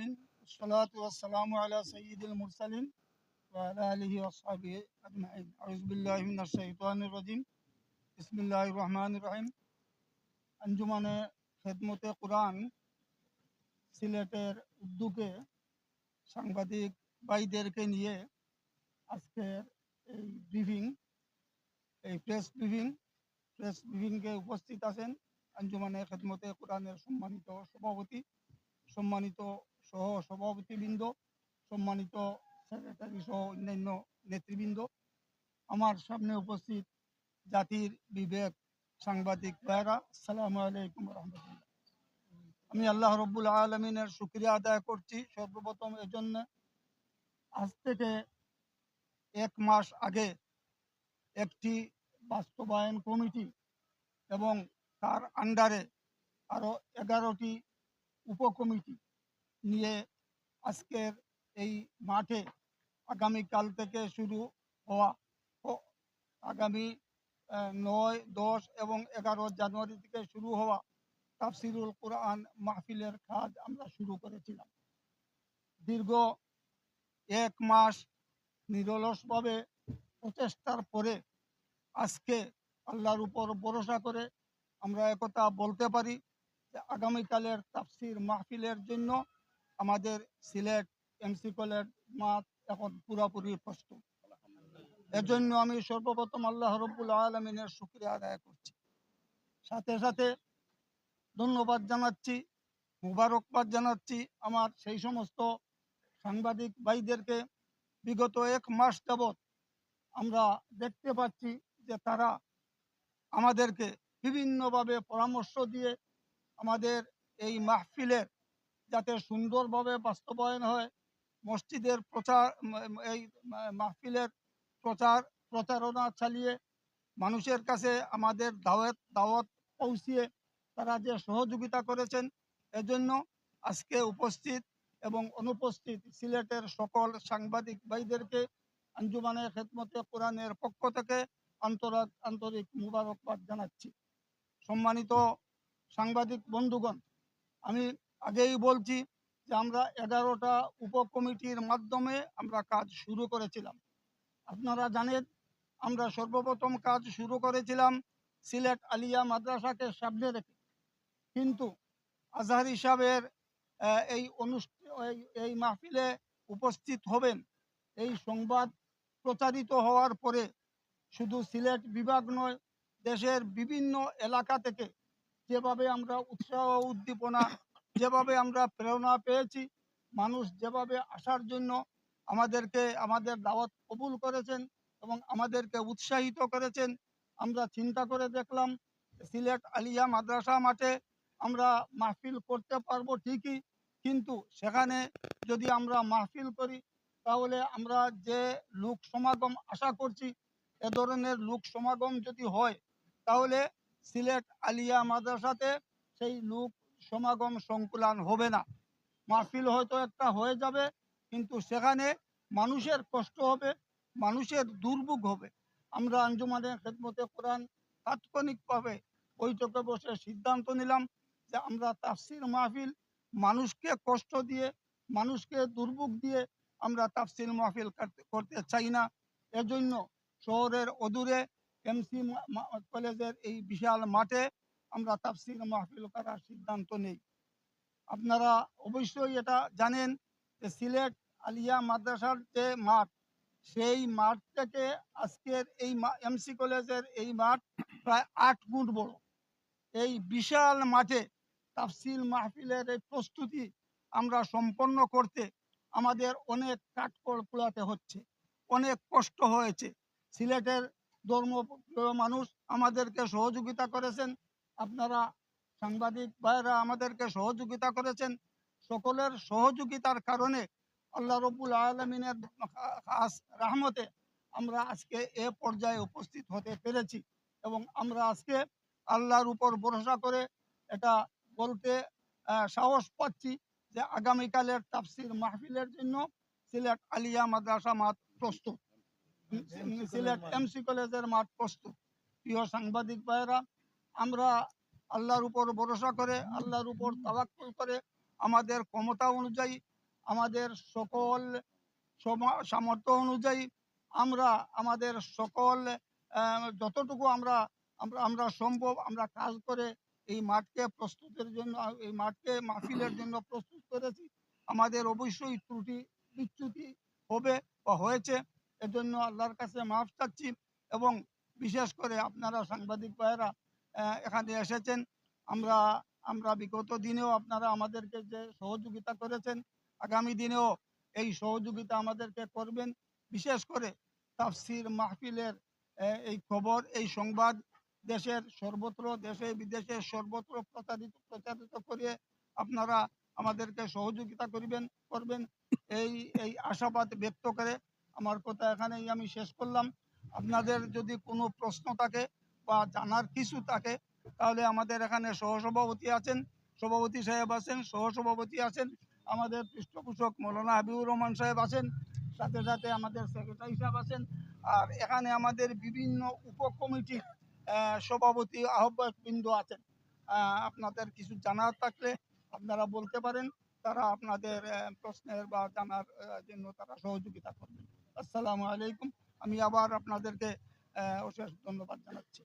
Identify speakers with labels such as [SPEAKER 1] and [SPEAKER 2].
[SPEAKER 1] العالمين والصلاة والسلام على سيد المرسلين وعلى آله وأصحابه أجمعين أعوذ بالله من الشيطان الرجيم بسم الله الرحمن الرحيم আঞ্জুমানে খেদমতে কোরআন সিলেটের উদ্যোগে সাংবাদিক ভাইদেরকে নিয়ে আজকের এই ব্রিফিং এই প্রেস ব্রিফিং প্রেস ব্রিফিংয়ে উপস্থিত আছেন আঞ্জুমানে খেদমতে কোরআনের সম্মানিত সভাপতি সম্মানিত সহ সভাপতিবৃন্দ, সম্মানিত সেক্রেটারি সহ অন্যান্য নেতৃবৃন্দ, আমার সামনে উপস্থিত জাতির বিবেক সাংবাদিক ভাইরা সালাম আলাইকুম রহমতুল্লাহ। আমি আল্লাহ রব্বুল আলমিনের শুক্রিয়া আদায় করছি সর্বপ্রথম এজন্য। আজ থেকে এক মাস আগে একটি বাস্তবায়ন কমিটি এবং তার আন্ডারে আরও এগারোটি উপকমিটি নিয়ে আজকের এই মাঠে আগামীকাল থেকে শুরু হওয়া আগামী নয়, দশ এবং এগারো জানুয়ারি থেকে শুরু হওয়া তাফসিরুল কোরআন মাহফিলের কাজ আমরা শুরু করেছিলাম। দীর্ঘ এক মাস নিরলসভাবে প্রচেষ্টার পরে আজকে আল্লাহর উপর ভরসা করে আমরা একথা বলতে পারি যে আগামীকালের তাফসির মাহফিলের জন্য আমাদের সিলেট, এমসি কলেজ, মাঠ এখন পুরোপুরি প্রস্তুত এজন্য আমি সর্বপ্রথম আল্লাহ রব্বুল আলমিনের শুক্রিয়া আদায় করছি। সাথে সাথে ধন্যবাদ জানাচ্ছি, মুবারকবাদ জানাচ্ছি আমার সেই সমস্ত সাংবাদিক ভাইদেরকে। বিগত এক মাস যাবৎ আমরা দেখতে পাচ্ছি যে তারা আমাদেরকে বিভিন্নভাবে পরামর্শ দিয়ে আমাদের এই মাহফিলের যাতে সুন্দরভাবে বাস্তবায়ন হয়। মসজিদের প্রচার এই মাহফিলের প্রচার, প্রচারণা চালিয়ে মানুষের কাছে আমাদের দাওয়াত দাওয়াত পৌঁছিয়ে তারা যে সহযোগিতা করেছেন, এজন্য আজকে উপস্থিত এবং অনুপস্থিত সিলেটের সকল সাংবাদিক ভাইদেরকে আঞ্জুমানে খেদমতে কোরআনের পক্ষ থেকে আন্তরা আন্তরিক মুবারকবাদ জানাচ্ছি। সম্মানিত সাংবাদিক বন্ধুগণ, আমি আগেই বলছি যে আমরা এগারোটা উপকমিটির মাধ্যমে আমরা কাজ শুরু করেছিলাম। আপনারা জানেন, আমরা সর্বপ্রথম কাজ শুরু করেছিলাম সিলেট আলিয়া মাদ্রাসাকে সামনে রেখে। কিন্তু আজহার হিসাবের এই অনুষ্ঠান এই মাহফিলে উপস্থিত হবেন, এই সংবাদ প্রচারিত হওয়ার পরে শুধু সিলেট বিভাগ নয়, দেশের বিভিন্ন এলাকা থেকে যেভাবে আমরা উৎসাহ উদ্দীপনা যেভাবে আমরা প্রেরণা পেয়েছি, মানুষ যেভাবে আসার জন্য আমাদেরকে, আমাদের দাওয়াত কবুল করেছেন এবং আমাদেরকে উৎসাহিত করেছেন, আমরা চিন্তা করে দেখলাম, সিলেট আলিয়া মাদ্রাসা মাঠে আমরা মাহফিল করতে পারব ঠিকই, কিন্তু সেখানে যদি আমরা মাহফিল করি, তাহলে আমরা যে লোক সমাগম আশা করছি, এ ধরনের লোক সমাগম যদি হয়, তাহলে সিলেট আলিয়া মাদ্রাসাতে সেই লোক সমাগম সংকুলান হবে না। মাহফিল হয়তো একটা হয়ে যাবে, কিন্তু সেখানে মানুষের কষ্ট হবে, মানুষের দুর্ভোগ হবে। আমরা আঞ্জুমানের খেদমতে কোরআন তাৎক্ষণিকভাবে বৈঠকে বসে সিদ্ধান্ত নিলাম যে আমরা তাফসির মাহফিল মানুষকে কষ্ট দিয়ে, মানুষকে দুর্ভোগ দিয়ে আমরা তাফসির মাহফিল করতে চাই না। এজন্য শহরের অদূরে এমসি কলেজের এই বিশাল মাঠে আমরা তাফসির মাহফিল করার সিদ্ধান্ত নেই। আপনারা অবশ্যই এটা জানেন যে সিলেট আলিয়া মাদ্রাসার যে মাঠ, সেই মাঠ থেকে আজকের এই এমসি কলেজের এই মাঠ প্রায় আট গুণ বড়। এই বিশাল মাঠে তাফসিল মাহফিলের এই প্রস্তুতি আমরা সম্পন্ন করতে আমাদের অনেক কাঠকড় পোড়াতে হচ্ছে, অনেক কষ্ট হয়েছে। সিলেটের ধর্মপ্রিয় মানুষ আমাদেরকে সহযোগিতা করেছেন আপনারা সাংবাদিক ভাইরা আমাদেরকে সহযোগিতা করেছেন। সকলের সহযোগিতার কারণে আল্লাহ রবুল আলমিনের রাহমতে আমরা আজকে এ পর্যায়ে উপস্থিত হতে পেরেছি এবং আমরা আজকে আল্লাহর উপর ভরসা করে এটা বলতে সাহস পাচ্ছি যে আগামীকালের তাফসির মাহফিলের জন্য সিলেট আলিয়া মাদ্রাসা মাঠ প্রস্তুত। সিলেট এমসি কলেজের মাঠ প্রস্তুত। প্রিয় সাংবাদিক ভাইয়েরা আমরা আল্লাহর উপর ভরসা করে, আল্লাহর উপর তাওয়াক্কুল করে, আমাদের ক্ষমতা অনুযায়ী, আমাদের সকল সামর্থ্য অনুযায়ী আমরা, আমাদের সকল যতটুকু আমরা আমরা সম্ভব আমরা কাজ করে এই মাঠকে প্রস্তুতের জন্য, এই মাঠকে মাহফিলের জন্য প্রস্তুত করেছি। আমাদের অবশ্যই ত্রুটি, বিচ্যুতি হবে বা হয়েছে, এজন্য আল্লাহর কাছে মাফ চাচ্ছি এবং বিশেষ করে আপনারা সাংবাদিক ভাইয়েরা এখানে এসেছেন। আমরা আমরা বিগত দিনেও আপনারা আমাদেরকে যে সহযোগিতা করেছেন, আগামী দিনেও এই সহযোগিতা আমাদেরকে করবেন। বিশেষ করে তাফসির মাহফিলের এই খবর, এই সংবাদ দেশের সর্বত্র, দেশে বিদেশে সর্বত্র প্রচারিত প্রচারিত করে আপনারা আমাদেরকে সহযোগিতা করিবেন, করবেন। এই এই আশাবাদ ব্যক্ত করে আমার কথা এখানেই আমি শেষ করলাম। আপনাদের যদি কোনো প্রশ্ন থাকে বা জানার কিছু থাকে তাহলে আমাদের এখানে সহসভাপতি আছেন সভাপতি সাহেব আছেন সহসভাপতি আছেন আমাদের পৃষ্ঠপোষক মৌলানা হাবিবুর রহমান সাহেব আছেন সাথে সাথে আমাদের সেক্রেটারি সাহেব আছেন আর এখানে আমাদের বিভিন্ন উপকমিটি আহ, সভাপতি আহ্বায়ক বৃন্দ আছেন আপনাদের কিছু জানার থাকলে আপনারা বলতে পারেন তারা আপনাদের প্রশ্নের বা জানার জন্য তারা সহযোগিতা করবেন। আসসালামু আলাইকুম। আমি আবার আপনাদেরকে ধন্যবাদ জানাচ্ছি।